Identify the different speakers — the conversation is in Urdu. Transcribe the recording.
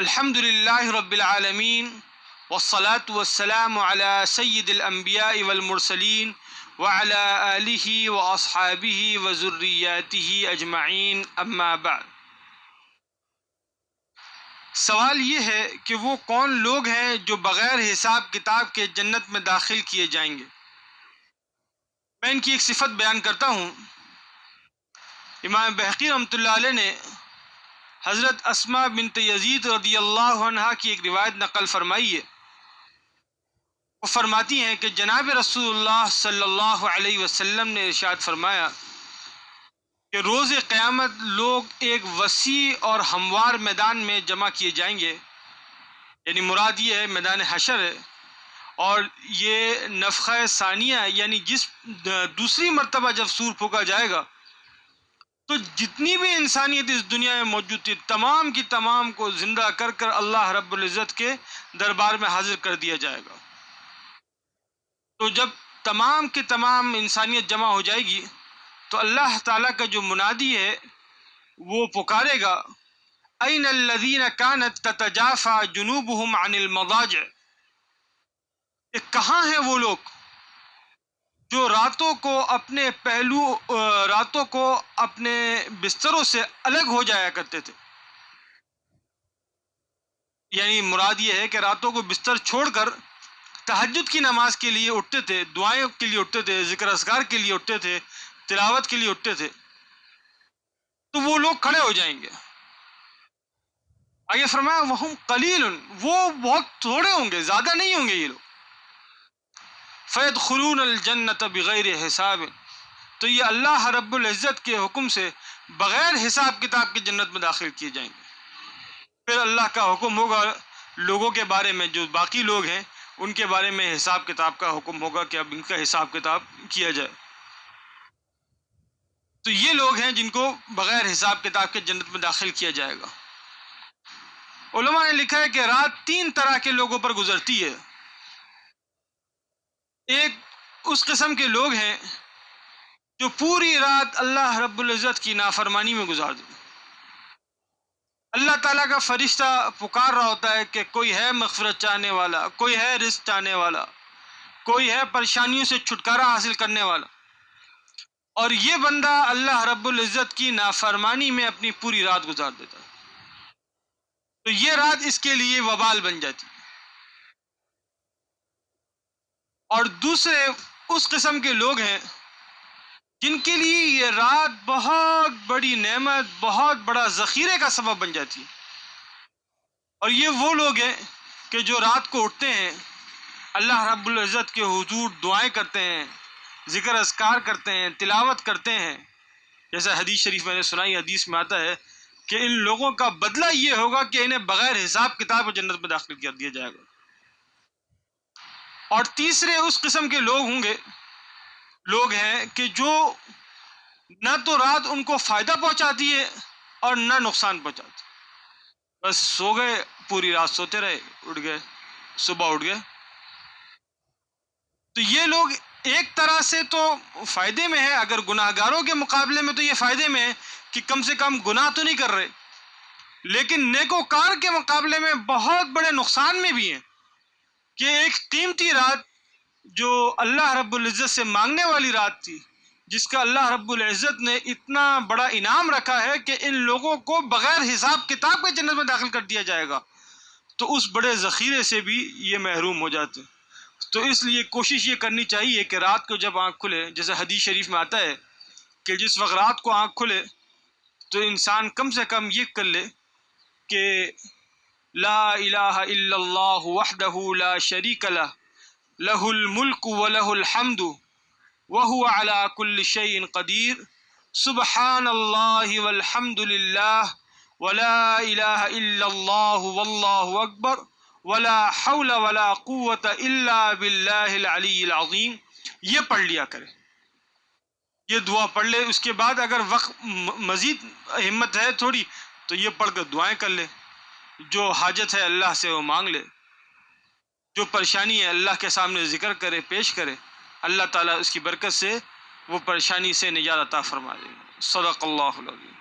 Speaker 1: الحمد للہ رب العالمین والصلاة والسلام على سید الانبیاء والمرسلین وعلى آلہ واصحابہ وذریاتہ اجمعین، اما بعد۔ سوال یہ ہے کہ وہ کون لوگ ہیں جو بغیر حساب کتاب کے جنت میں داخل کیے جائیں گے؟ میں ان کی ایک صفت بیان کرتا ہوں۔ امام بحقی رحمۃ اللہ علیہ نے حضرت اسما بنت یزید رضی اللہ عنہ کی ایک روایت نقل فرمائی ہے۔ وہ فرماتی ہیں کہ جناب رسول اللہ صلی اللہ علیہ وسلم نے ارشاد فرمایا کہ روز قیامت لوگ ایک وسیع اور ہموار میدان میں جمع کیے جائیں گے۔ یعنی مراد یہ ہے میدان حشر ہے۔ اور یہ نفخہ ثانیہ یعنی جس دوسری مرتبہ جب سور پھونکا جائے گا تو جتنی بھی انسانیت اس دنیا میں موجود تھی، تمام کی تمام کو زندہ کر کر اللہ رب العزت کے دربار میں حاضر کر دیا جائے گا۔ تو جب تمام کی تمام انسانیت جمع ہو جائے گی، تو اللہ تعالیٰ کا جو منادی ہے، وہ پکارے گا۔ این الذین کانت تتجافا جنوبہم عن المضاجع۔ کہاں ہیں وہ لوگ؟ جو راتوں کو اپنے پہلو راتوں کو اپنے بستروں سے الگ ہو جایا کرتے تھے۔ یعنی مراد یہ ہے کہ راتوں کو بستر چھوڑ کر تحجد کی نماز کے لیے اٹھتے تھے، دعائیں کے لیے اٹھتے تھے، ذکر اذکار کے لیے اٹھتے تھے، تلاوت کے لیے اٹھتے تھے۔ تو وہ لوگ کھڑے ہو جائیں گے۔ آگے فرمایا وہ قلیل وہ بہت تھوڑے ہوں گے، زیادہ نہیں ہوں گے یہ لوگ۔ فید خلون الجنت بغیر حساب۔ تو یہ اللہ رب العزت کے حکم سے بغیر حساب کتاب کی جنت میں داخل کیے جائیں گے۔ پھر اللہ کا حکم ہوگا، لوگوں کے بارے میں جو باقی لوگ ہیں، ان کے بارے میں حساب کتاب کا حکم ہوگا کہ اب ان کا حساب کتاب کیا جائے۔ تو یہ لوگ ہیں جن کو بغیر حساب کتاب کے جنت میں داخل کیا جائے گا۔ علماء نے لکھا ہے کہ رات تین طرح کے لوگوں پر گزرتی ہے۔ ایک اس قسم کے لوگ ہیں جو پوری رات اللہ رب العزت کی نافرمانی میں گزار دیں اللہ تعالیٰ کا فرشتہ پکار رہا ہوتا ہے کہ کوئی ہے مغفرت چاہنے والا، کوئی ہے رزق چاہنے والا، کوئی ہے پریشانیوں سے چھٹکارا حاصل کرنے والا۔ اور یہ بندہ اللہ رب العزت کی نافرمانی میں اپنی پوری رات گزار دیتا ہے۔ تو یہ رات اس کے لیے وبال بن جاتی۔ اور دوسرے اس قسم کے لوگ ہیں جن کے لیے یہ رات بہت بڑی نعمت، بہت بڑا ذخیرے کا سبب بن جاتی ہے۔ اور یہ وہ لوگ ہیں کہ جو رات کو اٹھتے ہیں، اللہ رب العزت کے حضور دعائیں کرتے ہیں، ذکر اذکار کرتے ہیں، تلاوت کرتے ہیں۔ جیسا حدیث شریف میں نے سنائی حدیث میں آتا ہے کہ ان لوگوں کا بدلہ یہ ہوگا کہ انہیں بغیر حساب کتاب جنت میں داخل کر دیا جائے گا۔ اور تیسرے اس قسم کے لوگ ہوں گے، لوگ ہیں کہ جو نہ تو رات ان کو فائدہ پہنچاتی ہے اور نہ نقصان پہنچاتی۔ بس سو گئے، پوری رات سوتے رہے، اٹھ گئے، صبح اٹھ گئے۔ تو یہ لوگ ایک طرح سے تو فائدے میں ہے اگر گناہ گاروں کے مقابلے میں تو یہ فائدے میں ہے کہ کم سے کم گناہ تو نہیں کر رہے، لیکن نیکوکار کے مقابلے میں بہت بڑے نقصان میں بھی ہیں۔ کہ ایک قیمتی رات جو اللہ رب العزت سے مانگنے والی رات تھی، جس کا اللہ رب العزت نے اتنا بڑا انعام رکھا ہے کہ ان لوگوں کو بغیر حساب کتاب کے جنت میں داخل کر دیا جائے گا۔ تو اس بڑے ذخیرے سے بھی یہ محروم ہو جاتے۔ تو اس لیے کوشش یہ کرنی چاہیے کہ رات کو جب آنکھ کھلے، جیسے حدیث شریف میں آتا ہے کہ جس وقت رات کو آنکھ کھلے تو انسان کم سے کم یہ کر لے کہ لا الہ الا اللہ وحدہ لا شریک لہ لہ الملک و لہ الحمد، وهو على كل شيء قدیر سبحان اللہ والحمد للہ ولا الہ الا اللہ واللہ اکبر ولا حول ولا قوت الا باللہ العلی العظیم یہ پڑھ لیا کرے یہ دعا پڑھ لے اس کے بعد اگر وقت مزید ہمت ہے تھوڑی، تو یہ پڑھ کر دعائیں کر لے جو حاجت ہے اللہ سے وہ مانگ لے، جو پریشانی ہے اللہ کے سامنے ذکر کرے، پیش کرے، اللہ تعالیٰ اس کی برکت سے وہ پریشانی سے نجات عطا فرما دے۔ صدق اللہ علیہ